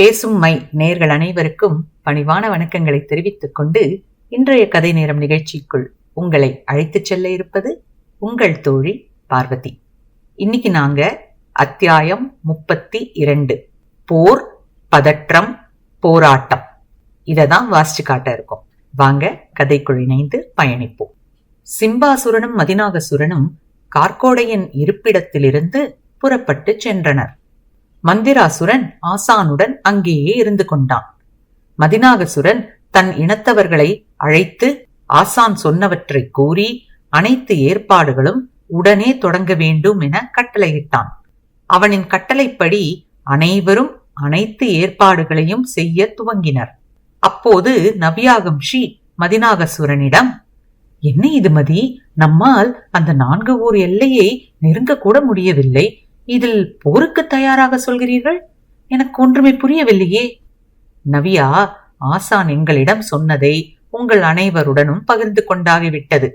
பேசும் மை நேர்கள் அனைவருக்கும் பணிவான வணக்கங்களை தெரிவித்துக் கொண்டு இன்றைய கதை நேரம் நிகழ்ச்சிக்குள் உங்களை அழைத்துச் செல்ல இருப்பது உங்கள் தோழி பார்வதி. இன்னைக்கு நாங்க அத்தியாயம் முப்பத்தி இரண்டு போர் பதற்றம் போராட்டம். இதை தான் வாசிச்சு காட்ட இருக்கோம். வாங்க கதைக்குள் இணைந்து பயணிப்போம். சிம்பாசுரனும் மதிநாகசுரனும் கார்கோடையின் இருப்பிடத்திலிருந்து புறப்பட்டு சென்றனர். மந்திராசுரன் ஆசானுடன் அங்கேயே இருந்து கொண்டான். மதிநாகசுரன் தன் இனத்தவர்களை அழைத்து ஆசான் சொன்னவற்றை கூறி அனைத்து ஏற்பாடுகளும் உடனே தொடங்க வேண்டும் என கட்டளையிட்டான். அவனின் கட்டளைப்படி அனைவரும் அனைத்து ஏற்பாடுகளையும் செய்ய துவங்கினர். அப்போது நவியாகம்ஷி மதிநாகசுரனிடம் என்ன இது மதி? நம்மால் அந்த நான்கு ஊர் எல்லையை நெருங்க கூட முடியவில்லை. இதில் போருக்கு தயாராக சொல்கிறீர்கள்? எனக்கு ஒன்றுமே புரியவில்லையே. நவியா ஆசான் எங்களிடம் சொன்னதை உங்கள் அனைவருடனும் பகிர்ந்து கொண்டாகிவிட்டது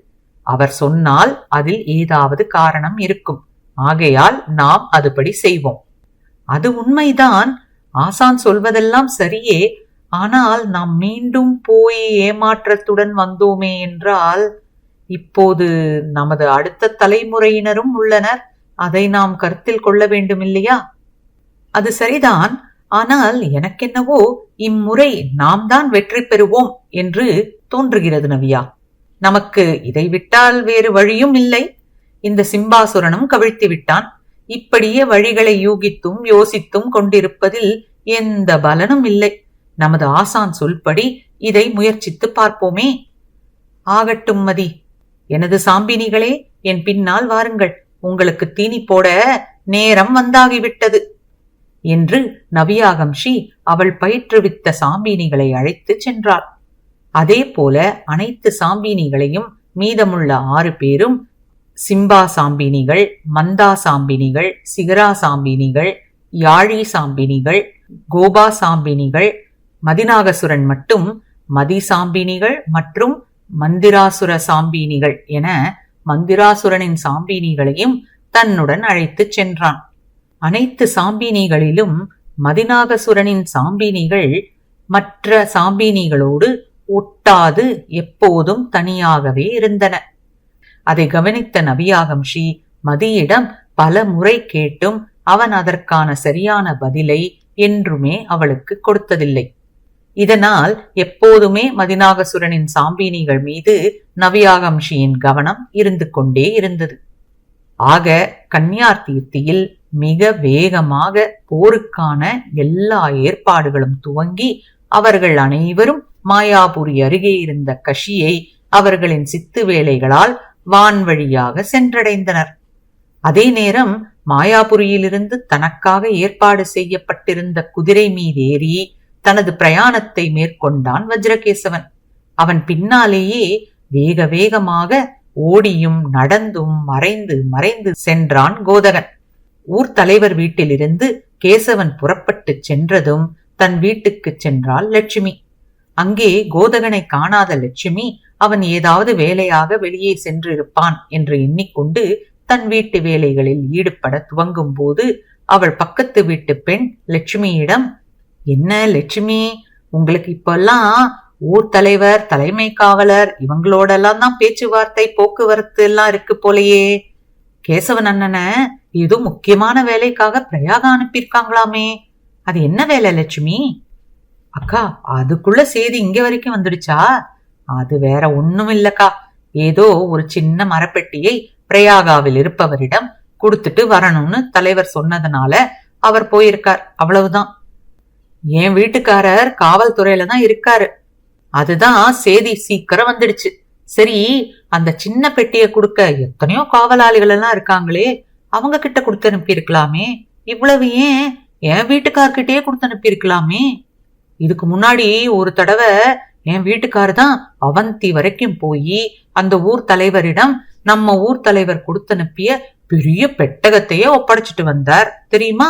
அவர் சொன்னால் அதில் ஏதாவது காரணம் இருக்கும். ஆகையால் நாம் அதுபடி செய்வோம். அது உண்மைதான். ஆசான் சொல்வதெல்லாம் சரியே. ஆனால் நாம் மீண்டும் போய் ஏமாற்றத்துடன் வந்தோமே என்றால் இப்போது நமது அடுத்த தலைமுறையினரும் உள்ளனர். அதை நாம் கருத்தில் கொள்ள வேண்டும் இல்லையா அது சரிதான். ஆனால் எனக்கென்னவோ இம்முறை நாம் தான் வெற்றி பெறுவோம் என்று தோன்றுகிறது நவியா. நமக்கு இதை விட்டால் வேறு வழியும் இல்லை. இந்த சிம்பாசுரனும் கவிழ்த்து விட்டான். இப்படியே வழிகளை யூகித்தும் யோசித்தும் கொண்டிருப்பதில் எந்த பலனும் இல்லை. நமது ஆசான் சொல்படி இதை முயற்சித்து பார்ப்போமே. ஆகட்டும் மதி. எனது சாம்பினிகளே என் பின்னால் வாருங்கள். உங்களுக்கு தீனி போட நேரம் வந்தாகிவிட்டது என்று நவியாகம்ஷி அவள் பயிற்றுவித்த சாம்பினிகளை அழைத்து சென்றாள். அதே போல அனைத்து சாம்பினிகளையும் மீதமுள்ள ஆறு பேரும் சிம்பா சாம்பினிகள் மந்தா சாம்பினிகள் சிகரா சாம்பினிகள் யாழி சாம்பினிகள் கோபா சாம்பினிகள் மதிநாகசுரன் மட்டும் மதி சாம்பினிகள் மற்றும் மந்திராசுர சாம்பினிகள் என மந்திராசுரனின் சாம்பினிகளையும் தன்னுடன் அழைத்துச் சென்றான். அனைத்து சாம்பினிகளிலும் மதிநாகசுரனின் சாம்பினிகள் மற்ற சாம்பினிகளோடு ஒட்டாது எப்போதும் தனியாகவே இருந்தன. அதை கவனித்த நபியாகம்ஷி மதியிடம் பல முறை கேட்டும் அவன் அதற்கான சரியான பதிலை என்றுமே அவளுக்கு கொடுத்ததில்லை. இதனால் எப்போதுமே மதிநாகசுரனின் சாம்பினிகள் மீது நவியாகம்ஷியின் கவனம் இருந்து கொண்டே இருந்தது. ஆக கன்னியார் தீர்த்தியில் மிக வேகமாக போருக்கான எல்லா ஏற்பாடுகளும் துவங்கி அவர்கள் அனைவரும் மாயாபுரி அருகே இருந்த கஷியை அவர்களின் சித்து வேலைகளால் வான்வழியாக சென்றடைந்தனர். அதே நேரம் மாயாபுரியிலிருந்து தனக்காக ஏற்பாடு செய்யப்பட்டிருந்த குதிரை மீதேறி தனது பிரயாணத்தை மேற்கொண்டான் வஜ்ரகேசவன். அவன் பின்னாலேயே வேக வேகமாக ஓடியும் நடந்தும் மறைந்து மறைந்து சென்றான் கோதகன். ஊர் தலைவர் வீட்டிலிருந்து கேசவன் புறப்பட்டு சென்றதும் தன் வீட்டுக்கு சென்றாள் லட்சுமி. அங்கே கோதகனை காணாத லட்சுமி அவன் ஏதாவது வேலையாக வெளியே சென்றிருப்பான் என்று எண்ணிக்கொண்டு தன் வீட்டு வேலைகளில் ஈடுபட துவங்கும் போது அவள் பக்கத்து வீட்டு பெண் லட்சுமியிடம் என்ன லட்சுமி? உங்களுக்கு இப்பெல்லாம் ஊர் தலைவர் தலைமை காவலர் இவங்களோடெல்லாம் தான் பேச்சுவார்த்தை போக்குவரத்து எல்லாம் இருக்கு போலயே. கேசவன் அண்ணனை ஏதோ முக்கியமான வேலைக்காக பிரயாக அனுப்பியிருக்காங்களாமே. அது என்ன வேலை லட்சுமி? அக்கா அதுக்குள்ள செய்தி இங்க வரைக்கும் வந்துடுச்சா? அது வேற ஒண்ணும் இல்லக்கா. ஏதோ ஒரு சின்ன மரப்பெட்டியை பிரயாகாவில் இருப்பவரிடம் கொடுத்துட்டு வரணும்னு தலைவர் சொன்னதுனால அவர் போயிருக்கார். அவ்வளவுதான். என் வீட்டுக்காரர் காவல்துறையில தான் இருக்காரு. அதுதான் செய்தி சீக்கிரம் வந்துடுச்சு. சரி அந்த சின்ன பெட்டியை கொடுக்க எத்தனையோ காவலாளிகள் எல்லாம் இருக்காங்களே அவங்க கிட்ட கொடுத்து அனுப்பியிருக்கலாமே. இவ்வளவு ஏன் என் வீட்டுக்கார்கிட்டயே கொடுத்து அனுப்பியிருக்கலாமே? இதுக்கு முன்னாடி ஒரு தடவை என் வீட்டுக்காரு தான் அவந்தி வரைக்கும் போய் அந்த ஊர் தலைவரிடம் நம்ம ஊர் தலைவர் கொடுத்து அனுப்பிய பெரிய பெட்டகத்தையே ஒப்படைச்சிட்டு வந்தார். தெரியுமா?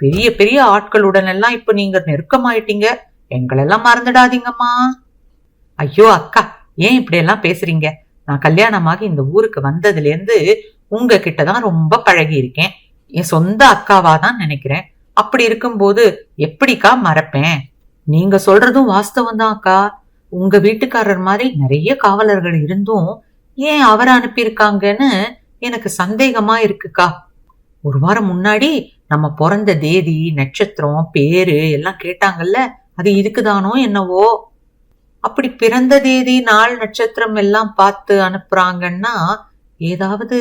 பெரிய பெரிய ஆட்களுடன் எல்லாம் இப்ப நீங்க நெருக்கமாயிட்டீங்க. எங்களெல்லாம் மறந்துடாதீங்கம்மா. ஐயோ அக்கா ஏன் இப்படி எல்லாம் பேசுறீங்க? நான் கல்யாணமாகி இந்த ஊருக்கு வந்ததுல இருந்து உங்ககிட்ட தான் ரொம்ப பழகி இருக்கேன் என் சொந்த அக்காவா தான் நினைக்கிறேன். அப்படி இருக்கும்போது எப்படிக்கா மறப்பேன்? நீங்க சொல்றதும் வாஸ்தவம் தான் அக்கா. உங்க வீட்டுக்காரர் மாதிரி நிறைய காவலர்கள் இருந்தும் ஏன் அவரை அனுப்பியிருக்காங்கன்னு எனக்கு சந்தேகமா இருக்குக்கா. ஒரு வாரம் முன்னாடி நம்ம பிறந்த தேதி நட்சத்திரம் பேரு எல்லாம் கேட்டாங்கல்ல அது இதுக்குதானோ என்னவோ? அப்படி பிறந்த தேதி நாள் நட்சத்திரம் எல்லாம் பார்த்து அனுப்புறாங்கன்னா ஏதாவது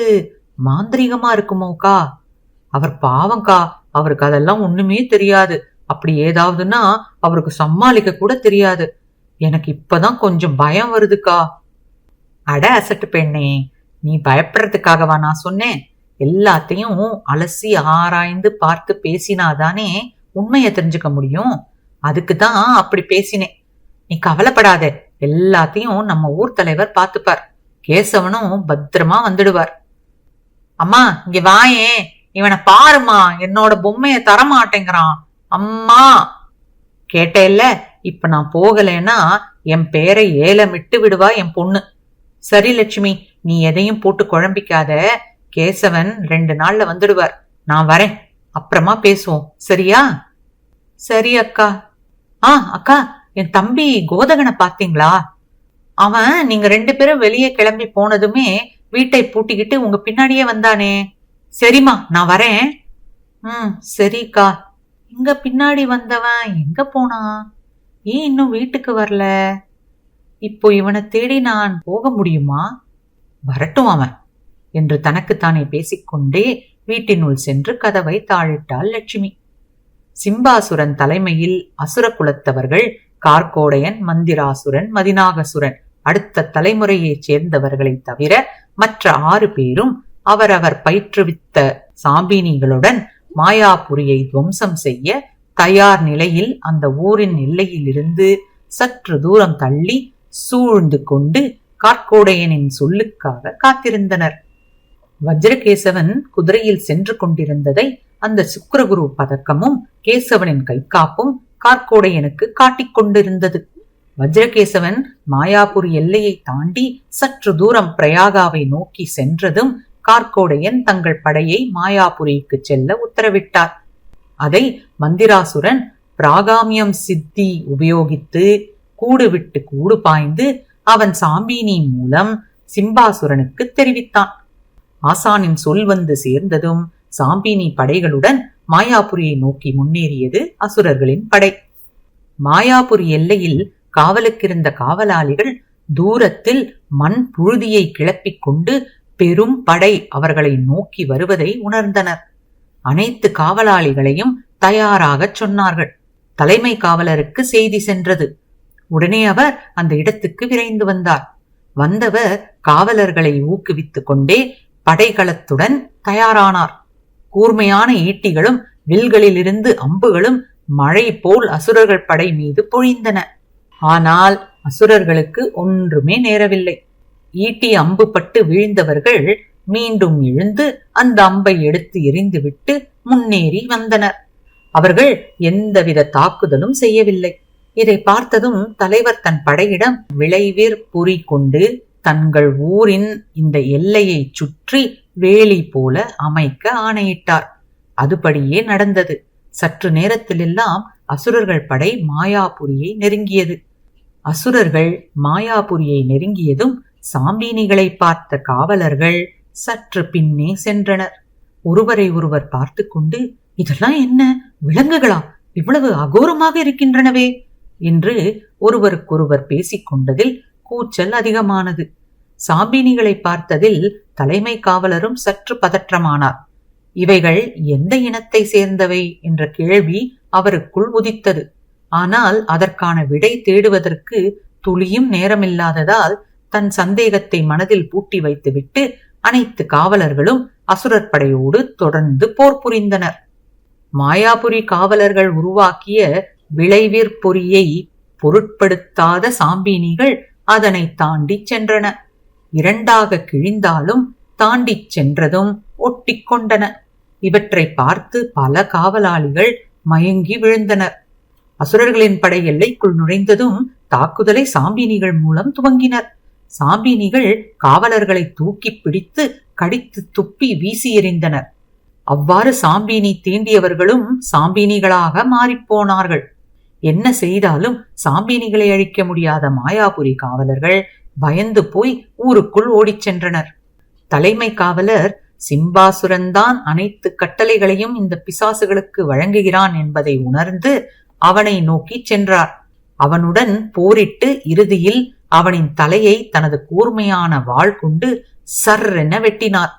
மாந்திரிகமா இருக்குமோக்கா? அவர் பாவம்க்கா அவருக்கு அதெல்லாம் ஒண்ணுமே தெரியாது. அப்படி ஏதாவதுன்னா அவருக்கு சமாளிக்க கூட தெரியாது. எனக்கு இப்பதான் கொஞ்சம் பயம் வருதுக்கா. அட அசட்டு பெண்ணே நீ பயப்படுறதுக்காகவா நான் சொன்னேன்? எல்லாத்தையும் அலசி ஆராய்ந்து பார்த்து பேசினாதானே உண்மையை தெரிஞ்சுக்க முடியும்? அதுக்கு தான் அப்படி பேசினேன். நீ கவலைப்படாத. எல்லாத்தையும் நம்ம ஊர் தலைவர் பார்த்துப்பார். கேசவனும் பத்திரமா வந்துடுவார். அம்மா இங்க வாயே. இவனை பாருமா என்னோட பொம்மைய தரமாட்டேங்கிறான். அம்மா. கேட்டேல்ல இப்ப நான் போகலைன்னா என் பேரை ஏலமிட்டு விடுவா என் பொண்ணு. சரி லட்சுமி. நீ எதையும் போட்டு குழம்பிக்காத. கேசவன் ரெண்டு நாள்ல வந்துடுவார். நான் வரேன். அப்புறமா பேசுவோம். சரியா? சரி அக்கா. ஆ அக்கா என் தம்பி கோதகனை பாத்தீங்களா அவன் நீங்க ரெண்டு பேரும் வெளியே கிளம்பி போனதுமே வீட்டை பூட்டிக்கிட்டு உங்க பின்னாடியே வந்தானே. சரிம்மா நான் வரேன். ம் சரிக்கா. இங்க பின்னாடி வந்தவன் எங்க போனான்? ஏன் இன்னும் வீட்டுக்கு வரல? இப்போ இவனை தேடி நான் போக முடியுமா? வரட்டும் அவன். என்று தனக்குத்தானே பேசிக்கொண்டே வீட்டினுள் சென்று கதவை தாழிட்டாள் லட்சுமி. சிம்பாசுரன் தலைமையில் அசுர குலத்தவர்கள் கார்கோடையன் மந்திராசுரன் மதினாகசுரன் அடுத்த தலைமுறையைச் சேர்ந்தவர்களை தவிர மற்ற ஆறு பேரும் அவரவர் பயிற்றுவித்த சாம்பினிகளுடன் மாயாபுரியை துவம்சம் செய்ய தயார் நிலையில் அந்த ஊரின் எல்லையிலிருந்து சற்று தூரம் தள்ளி சூழ்ந்து கொண்டு கார்கோடையனின் சொல்லுக்காக காத்திருந்தனர். வஜ்ரகேசவன் குதிரையில் சென்று கொண்டிருந்ததை அந்த சுக்கரகுரு பதக்கமும் கேசவனின் கைக்காப்பும் கார்கோடையனுக்கு காட்டிக் கொண்டிருந்தது. வஜ்ரகேசவன் மாயாபுரி எல்லையை தாண்டி சற்று தூரம் பிரயாகாவை நோக்கி சென்றதும் கார்கோடையன் தங்கள் படையை மாயாபுரிக்கு செல்ல உத்தரவிட்டார். அதை மந்திராசுரன் பிராகாமியம் சித்தி உபயோகித்து கூடு விட்டு கூடு பாய்ந்து அவன் சாம்பீனி மூலம் சிம்பாசுரனுக்கு தெரிவித்தான். ஆசானின் சொல் வந்து சேர்ந்ததும் சாம்பினி படைகளுடன் மாயாபுரியை நோக்கி முன்னேறியது அசுரர்களின் படை. மாயாபுரி எல்லையில் காவலுக்கிருந்த காவலாளிகள் தூரத்தில் மண் புழுதியை கிளப்பிக் கொண்டு பெரும் படை அவர்களை நோக்கி வருவதை உணர்ந்தனர். அனைத்து காவலாளிகளையும் தயாராகச் சொன்னார்கள். தலைமை காவலருக்கு செய்தி சென்றது. உடனே அவர் அந்த இடத்துக்கு விரைந்து வந்தார். வந்தவர் காவலர்களை ஊக்குவித்துக் கொண்டே படைகளத்துடன் தயாரானார். கூர்மையான ஈட்டிகளும் வில்களிலிருந்து அம்புகளும் மழை போல் அசுரர்கள் படை மீது பொழிந்தன. ஆனால் அசுரர்களுக்கு ஒன்றுமே நேரவில்லை. ஈட்டி அம்பு பட்டு வீழ்ந்தவர்கள் மீண்டும் எழுந்து அந்த அம்பை எடுத்து எரிந்துவிட்டு முன்னேறி வந்தனர். அவர்கள் எந்தவித தாக்குதலும் செய்யவில்லை. இதை பார்த்ததும் தலைவர் தன் படையிடம் விளைவிற் புரி கொண்டு தங்கள் ஊரின் இந்த எல்லையை சுற்றி வேலி போல அமைக்க ஆணையிட்டார். அதுபடியே நடந்தது. சற்று நேரத்திலெல்லாம் அசுரர்கள் படை மாயாபுரியை நெருங்கியது. அசுரர்கள் மாயாபுரியை நெருங்கியதும் சாம்பினிகளை பார்த்த காவலர்கள் சற்று பின்னே சென்றனர். ஒருவரை ஒருவர் பார்த்து கொண்டு இதெல்லாம் என்ன? விலங்குகளா? இவ்வளவு அகோரமாக இருக்கின்றனவே? என்று ஒருவருக்கொருவர் பேசிக் கொண்டதில் கூச்சல் அதிகமானது. சாம்பினிகளை பார்த்ததில் தலைமை காவலரும் சற்று பதற்றமானார். இவைகள் எந்த இனத்தை சேர்ந்தவை என்ற கேள்வி அவருக்குள் உதித்தது. ஆனால் அதற்கான விடை தேடுவதற்கு துளியும் நேரமில்லாததால் தன் சந்தேகத்தை மனதில் பூட்டி வைத்துவிட்டு அனைத்து காவலர்களும் அசுரர் படையோடு தொடர்ந்து போர் புரிந்தனர். மாயாபுரி காவலர்கள் உருவாக்கிய விளைவிற் பொறியை பொருட்படுத்தாத சாம்பினிகள் அதனை தாண்டிச் சென்றன. இரண்டாக கிழிந்தாலும் தாண்டிச் சென்றதும் ஒட்டிக்கொண்டன இவற்றை பார்த்து பல காவலாளிகள் மயங்கி விழுந்தனர். அசுரர்களின் படை எல்லைக்குள் நுழைந்ததும் தாக்குதலை சாம்பினிகள் மூலம் துவங்கினர். சாம்பினிகள் காவலர்களை தூக்கி பிடித்து கடித்து துப்பி வீசி எறிந்தனர். அவ்வாறு சாம்பினி தீண்டியவர்களும் சாம்பினிகளாக மாறிப்போனார்கள் என்ன செய்தாலும் சாம்பினிகளை அழிக்க முடியாத மாயாபுரி காவலர்கள் பயந்து போய் ஊருக்குள் ஓடிச் சென்றனர். தலைமை காவலர் சிம்பாசுரன்தான் அனைத்து கட்டளைகளையும் இந்த பிசாசுகளுக்கு வழங்குகிறான் என்பதை உணர்ந்து அவனை நோக்கி சென்றார். அவனுடன் போரிட்டு இறுதியில் அவனின் தலையை தனது கூர்மையான வாள் கொண்டு சர்ரென வெட்டினார்.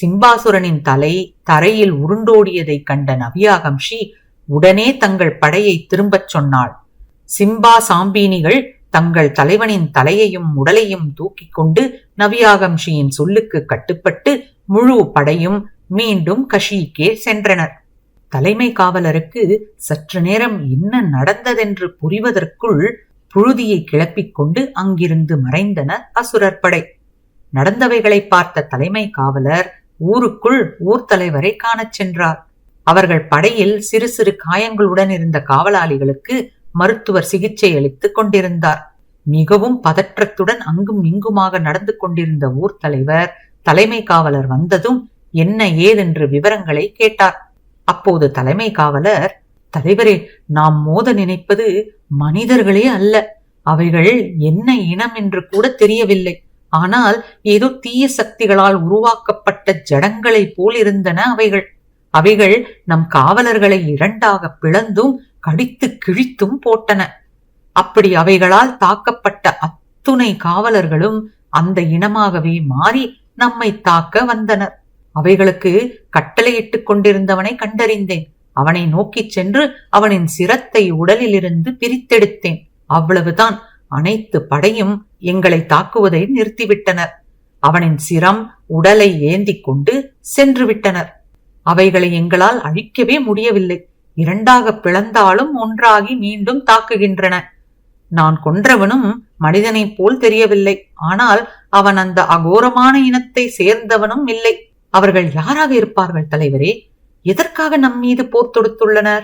சிம்பாசுரனின் தலை தரையில் உருண்டோடியதைக் கண்ட நவியாகம்ஷி உடனே தங்கள் படையை திரும்பச் சொன்னாள். சிம்பா சாம்பீனிகள் தங்கள் தலைவனின் தலையையும் உடலையும் தூக்கிக் கொண்டு நவியாகம்ஷியின் சொல்லுக்கு கட்டுப்பட்டு முழு படையும் மீண்டும் கஷிக்கே சென்றனர். தலைமை காவலருக்கு சற்று நேரம் என்ன நடந்ததென்று புரிவதற்குள் புழுதியை கிளப்பிக் கொண்டு அங்கிருந்து மறைந்தனர் அசுரர் படை. நடந்தவைகளை பார்த்த தலைமை காவலர் ஊருக்குள் ஊர் தலைவரை காணச் சென்றார். அவர்கள் படையில் சிறு சிறு காயங்களுடன் இருந்த காவலாளிகளுக்கு மருத்துவர் சிகிச்சை அளித்துக் கொண்டிருந்தார். மிகவும் பதற்றத்துடன் அங்கும் இங்குமாக நடந்து கொண்டிருந்த ஊர் தலைவர் தலைமை காவலர் வந்ததும் என்ன ஏதென்று விவரங்களை கேட்டார். அப்போது தலைமை காவலர் தலைவரே நாம் மோத நினைப்பது மனிதர்களே அல்ல. அவைகள் என்ன இனம் என்று கூட தெரியவில்லை. ஆனால் ஏதோ தீய சக்திகளால் உருவாக்கப்பட்ட ஜடங்களை போல் இருந்தன அவைகள். அவைகள் நம் காவலர்களை இரண்டாக பிளந்தும் கடித்து கிழித்தும் போட்டன. அப்படி அவைகளால் தாக்கப்பட்ட அத்துணை காவலர்களும் அந்த இனமாகவே மாறி நம்மை தாக்க வந்தனர். அவைகளுக்கு கட்டளையிட்டுக் கொண்டிருந்தவனை கண்டறிந்தேன். அவனை நோக்கிச் சென்று அவனின் சிரத்தை உடலிலிருந்து பிரித்தெடுத்தேன். அவ்வளவுதான். அனைத்து படையும் எங்களை தாக்குவதை நிறுத்திவிட்டனர். அவனின் சிரம் உடலை ஏந்தி கொண்டு சென்று விட்டனர் அவைகளை எங்களால் அழிக்கவே முடியவில்லை. இரண்டாக பிளந்தாலும் ஒன்றாகி மீண்டும் தாக்குகின்றன. நான் கொன்றவனும் மனிதனைப் போல் தெரியவில்லை. ஆனால் அவன் அந்த அகோரமான இனத்தை சேர்ந்தவனும் இல்லை. அவர்கள் யாராக இருப்பார்கள் தலைவரே? எதற்காக நம் மீது போர் தொடுத்துள்ளனர்?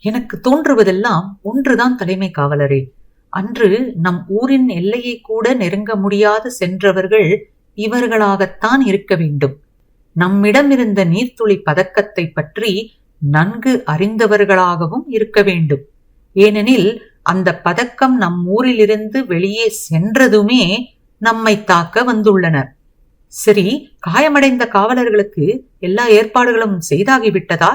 எனக்கு தோன்றுவதெல்லாம் ஒன்றுதான் தலைமை காவலரே. அன்று நம் ஊரின் எல்லையை கூட நெருங்க முடியாது சென்றவர்கள் இவர்களாகத்தான் இருக்க வேண்டும். நம்மிடம் இருந்த நீர்த்துளி பதக்கத்தை பற்றி நன்கு அறிந்தவர்களாகவும் இருக்க வேண்டும். ஏனெனில் அந்த பதக்கம் நம் ஊரிலிருந்து வெளியே சென்றதுமே நம்மை தாக்க வந்துள்ளனர். சரி காயமடைந்த காவலர்களுக்கு எல்லா ஏற்பாடுகளும் செய்தாகிவிட்டதா?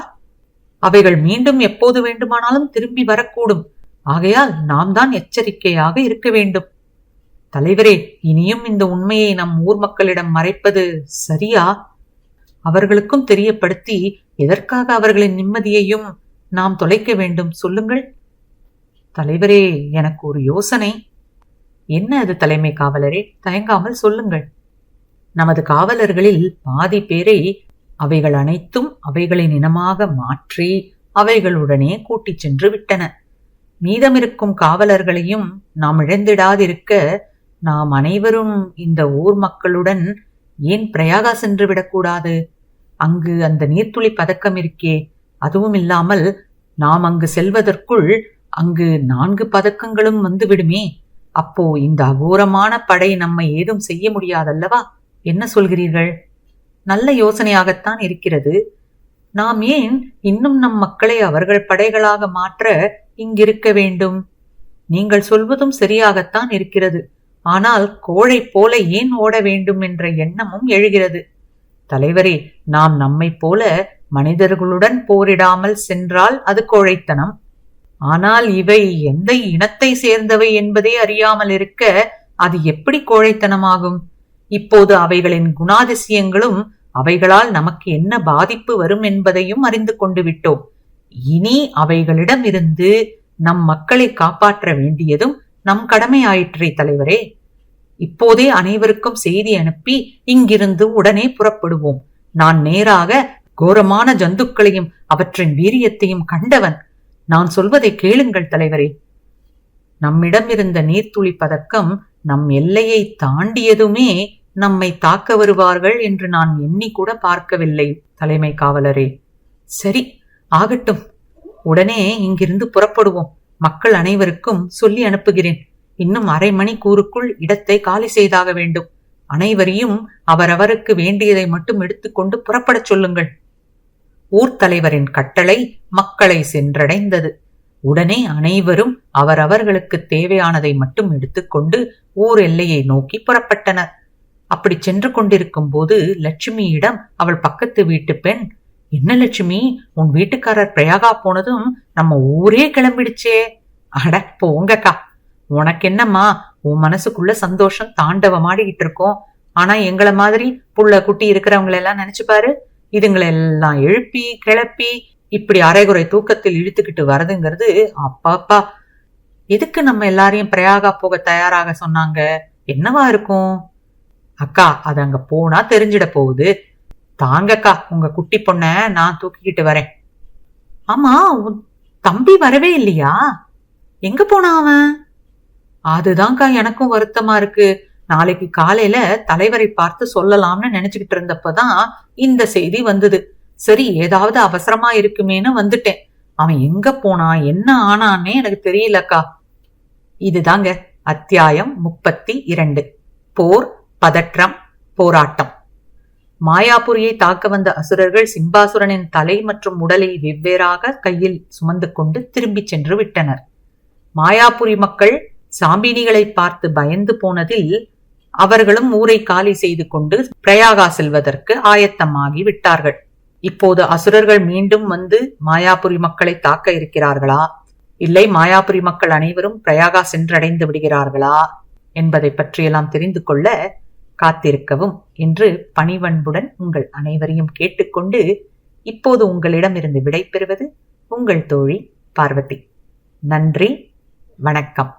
அவைகள் மீண்டும் எப்போது வேண்டுமானாலும் திரும்பி வரக்கூடும். ஆகையால் நாம் தான் எச்சரிக்கையாக இருக்க வேண்டும். தலைவரே இனியும் இந்த உண்மையை நம் ஊர் மக்களிடம் மறைப்பது சரியா? அவர்களுக்கும் தெரியப்படுத்தி எதற்காக அவர்களின் நிம்மதியையும் நாம் தொலைக்க வேண்டும் சொல்லுங்கள். தலைவரே எனக்கு ஒரு யோசனை. என்ன அது தலைமை காவலரே? தயங்காமல் சொல்லுங்கள். நமது காவலர்களில் பாதி பேரை அவைகள் அனைத்தும் அவைகளின் இனமாக மாற்றி அவைகளுடனே கூட்டிச் சென்று விட்டன. மீதமிருக்கும் காவலர்களையும் நாம் இழந்திடாதிருக்க நாம் அனைவரும் இந்த ஊர் மக்களுடன் ஏன் பிரயாகா சென்று விடக்கூடாது? அங்கு அந்த நீர்த்துளி பதக்கம் இருக்கே. அதுவும் இல்லாமல் நாம் அங்கு செல்வதற்குள் அங்கு நான்கு பதக்கங்களும் வந்துவிடுமே அப்போ இந்த அகோரமான படை நம்மை ஏதும் செய்ய முடியாதல்லவா? என்ன சொல்கிறீர்கள்? நல்ல யோசனையாகத்தான் இருக்கிறது. நாம் ஏன் இன்னும் நம் மக்களை அவர்கள் படைகளாக மாற்ற இங்கிருக்க வேண்டும்? நீங்கள் சொல்வதும் சரியாகத்தான் இருக்கிறது. ஆனால் கோழை போல ஏன் ஓட வேண்டும் என்ற எண்ணமும் எழுகிறது. தலைவரே நாம் நம்மை போல மனிதர்களுடன் போரிடாமல் சென்றால் அது கோழைத்தனம். ஆனால் இவை எந்த இனத்தை சேர்ந்தவை என்பதே அறியாமல் இருக்க அது எப்படி கோழைத்தனமாகும்? இப்போது அவைகளின் குணாதிசயங்களும் அவைகளால் நமக்கு என்ன பாதிப்பு வரும் என்பதையும் அறிந்து கொண்டு விட்டோம். இனி அவைகளிடம் இருந்து நம் மக்களை காப்பாற்ற வேண்டியதும் நம் கடமையாயிற்றே தலைவரே. இப்போதே அனைவருக்கும் செய்தி அனுப்பி இங்கிருந்து உடனே புறப்படுவோம். நான் நேராக கோரமான ஜந்துக்களையும் அவற்றின் வீரியத்தையும் கண்டவன். நான் சொல்வதை கேளுங்கள் தலைவரே. நம்மிடம் இருந்த நீர்த்துளி பதக்கம் நம் எல்லையை தாண்டியதுமே நம்மை தாக்க வருவார்கள் என்று நான் எண்ணி கூட பார்க்கவில்லை தலைமை காவலரே. சரி ஆகட்டும். உடனே இங்கிருந்து புறப்படுவோம். மக்கள் அனைவருக்கும் சொல்லி அனுப்புகிறேன். இன்னும் அரை மணிக்கூருக்குள் இடத்தை காலி செய்தாக வேண்டும். அனைவரையும் அவரவருக்கு வேண்டியதை மட்டும் எடுத்துக்கொண்டு புறப்படச் சொல்லுங்கள். ஊர்த்தலைவரின் கட்டளை மக்களை சென்றடைந்தது. உடனே அனைவரும் அவரவர்களுக்கு தேவையானதை மட்டும் எடுத்துக்கொண்டு ஊர் எல்லையை நோக்கி புறப்பட்டனர். அப்படி சென்று கொண்டிருக்கும் போது லட்சுமியிடம் அவள் பக்கத்து வீட்டு பெண் என்ன லட்சுமி உன் வீட்டுக்காரர் பிரயாகா போனதும் நம்ம ஊரே கிளம்பிடுச்சே. அட போங்கக்கா. உனக்கு என்னம்மா உன் மனசுக்குள்ள சந்தோஷம் தாண்டவமாடிக்கிட்டு இருக்கோம் ஆனா எங்களை மாதிரி புள்ள குட்டி இருக்கிறவங்களெல்லாம் நினைச்சு பாரு. இதுங்களை எல்லாம் எழுப்பி கிளப்பி இப்படி அரைகுறை தூக்கத்தில் இழுத்துக்கிட்டு வரதுங்கிறது அப்பாப்பா. எதுக்கு நம்ம எல்லாரையும் பிரயாகா போக தயாராக சொன்னாங்க? என்னவா இருக்கும்? அக்கா அது அங்க போனா தெரிஞ்சிட போகுது. தாங்கக்கா உங்க குட்டி பொண்ண நான் தூக்கிக்கிட்டு வரேன். ஆமா தம்பி வரவே இல்லையா? எங்க போனா அவன்? அதுதான்க்கா எனக்கும் வருத்தமா இருக்கு. நாளைக்கு காலையில தலைவரை பார்த்து சொல்லலாம்னு நினைச்சுக்கிட்டு இருந்தப்பதான் இந்த செய்தி வந்தது. சரி ஏதாவது அவசரமா இருக்குமேன்னு வந்துட்டேன். அவன் எங்க போனா என்ன ஆனான்னே எனக்கு தெரியலக்கா. இதுதாங்க அத்தியாயம் முப்பத்தி இரண்டு. போர் பதற்றம் போராட்டம். மாயாபுரியை தாக்க வந்த அசுரர்கள் சிம்பாசுரனின் தலை மற்றும் உடலை வெவ்வேறாக கையில் சுமந்து கொண்டு திரும்பிச் சென்று விட்டனர். மாயாபுரி மக்கள் சாம்பினிகளை பார்த்து பயந்து போனதில் அவர்களும் ஊரை காலி செய்து கொண்டு பிரயாகா செல்வதற்கு ஆயத்தமாகி விட்டார்கள். இப்போது அசுரர்கள் மீண்டும் வந்து மாயாபுரி மக்களை தாக்க இருக்கிறார்களா? இல்லை மாயாபுரி மக்கள் அனைவரும் பிரயாகா சென்றடைந்து விடுகிறார்களா? என்பதை பற்றியெல்லாம் தெரிந்து கொள்ள காத்திருக்கவும் என்று பணிவன்புடன் உங்கள் அனைவரையும் கேட்டுக்கொண்டு இப்போது உங்களிடமிருந்து விடை பெறுவது உங்கள் தோழி பார்வதி. நன்றி வணக்கம்.